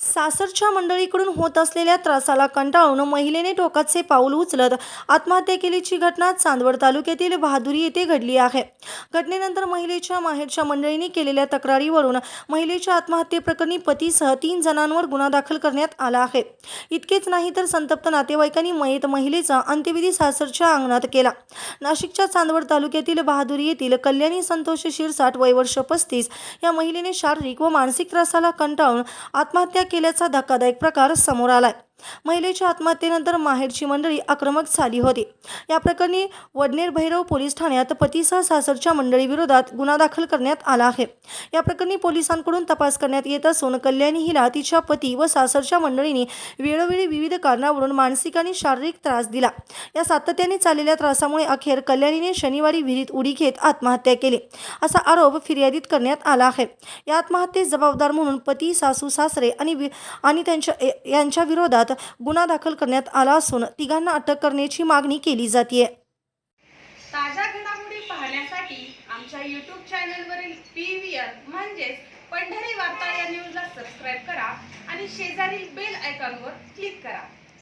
सासरच्या मंडळीकडून होत असलेल्या त्रासाला कंटाळून महिलेने टोकाचे पाऊल उचलत आत्महत्या केल्याची घटना चांदवड तालुक्यातील बहादुरी येथे घडली आहे. घटनेनंतर महिलेच्या माहेरच्या मंडळीने केलेल्या तक्रारीवरून महिलेच्या आत्महत्येप्रकरणी पतीसह तीन जणांवर गुन्हा दाखल करण्यात आला आहे. इतकेच नाही तर संतप्त नातेवाईकांनी मयत महिलेचा अंत्यविधी सासरच्या अंगणात केला. नाशिकच्या चांदवड तालुक्यातील बहादुरी येथील कल्याणी संतोष शिरसाट वय वर्ष पस्तीस या महिलेने शारीरिक व मानसिक त्रासाला कंटाळून आत्महत्या केल्याचा धक्कादायक प्रकार समोर आलाय. महिलेच्या आत्महत्येनंतर माहेरची मंडळी आक्रमक झाली होती. या प्रकरणी वडनेर भैरव पोलीस ठाण्यात पतीसह सासरच्या मंडळीविरोधात गुन्हा दाखल करण्यात आला आहे. या प्रकरणी पोलिसांकडून तपास करण्यात येत असून कल्याणी हिला तिच्या पती व सासरच्या मंडळींनी वेळोवेळी विविध कारणावरून मानसिक आणि शारीरिक त्रास दिला. या सातत्याने चाललेल्या त्रासामुळे अखेर कल्याणीने शनिवारी विहिरीत उडी घेत आत्महत्या केली. असा आरोप फिर्यादीत करण्यात आला आहे. या आत्महत्येस जबाबदार म्हणून पती सासू सासरे आणि वि- आणि त्यांच्या यांच्या विरोधात गुन्हा दाखल करण्यात आला असून तिघांना अटक करण्याची मागणी केली जाते ताज्या घडामोडी पाहण्यासाठी आमच्या यूट्यूब चॅनलवरील पी व्ही आर म्हणजेच पंढरी वार्ता या न्यूजला सबस्क्राईब करा आणि शेजारील बेल आयकॉनवर क्लिक करा.